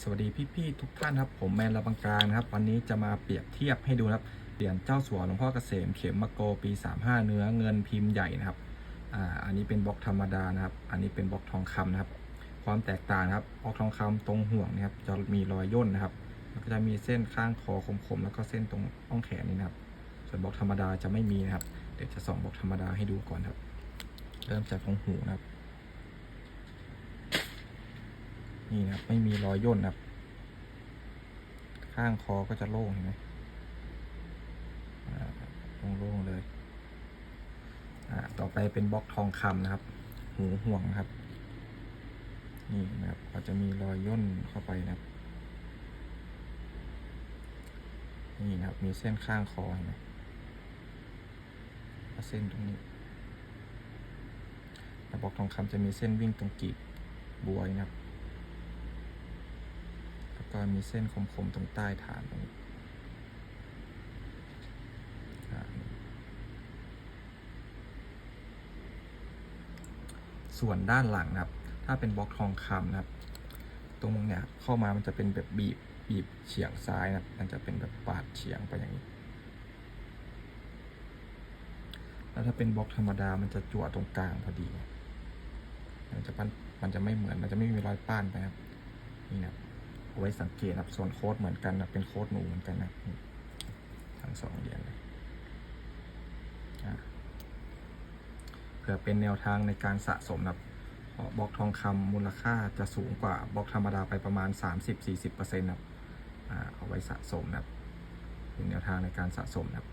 สวัสดีพี่ๆทุกท่านครับ ผมแมนระบังการนะครับ วันนี้จะมาเปรียบเทียบให้ดูครับเหรียญเจ้าสัวหลวงพ่อเกษมเข็มมะโกปี 35 เนื้อเงินพิมพ์ใหญ่นะครับอ่าอันนี้เป็นบล็อกธรรมดานะครับ อันนี้เป็นบล็อกทองคำนะครับ ความแตกต่างครับบล็อกทองคำตรงห่วงนะครับจะมีรอยย่นนะครับแล้วก็จะมีเส้นข้างคอคมๆแล้วก็เส้นตรงอ่องแขนนี่นะครับ ส่วนบล็อกธรรมดาจะไม่มีนะครับ เดี๋ยวจะส่องบล็อกธรรมดาให้ดูก่อนครับ เริ่มจากตรงหูนะครับ นี่นะครับไม่มีรอยย่นนะครับ ข้างคอก็จะโล่งเห็นไหมโล่งๆเลย อ่า ต่อไปเป็นบล็อกทองคำนะครับ หูห่วงนะครับ นี่นะครับ ก็จะมีรอยย่นเข้าไปนะครับ นี่นะครับ มีเส้นข้างคอเห็นไหมแล้วเส้นตรงนี้บล็อกทองคำจะมีเส้นวิ่งตรงกีบบวยนะครับ แล้วก็มีเส้นคมๆตรงใต้ฐานตรงนี้ส่วนด้านหลังนะครับ ถ้าเป็นบล็อกทองคำนะครับ ตรงเนี้ยเข้ามามันจะเป็นแบบบีบบีบเฉียงซ้ายนะครับมันจะเป็นแบบปาดเฉียงไปอย่างนี้ แล้วถ้าเป็นบล็อกธรรมดา มันจะจั่วตรงกลางพอดี มันจะมันจะไม่เหมือน มันจะไม่มีรอยป้านไปครับ นี่นะ ไว้สังเกตครับส่วนโค้ดเหมือนกันนะเป็นโค้ดหนูเหมือนกันนะทั้งสองเหรียญเลยอะเพื่อเป็นแนวทางในการสะสมนับบล็อกทองคำมูลค่าจะสูงกว่าบล็อกธรรมดาไปประมาณ 30-40%นะครับอ่าเอาไว้สะสมนะครับเป็นแนวทางในการสะสมนะครับ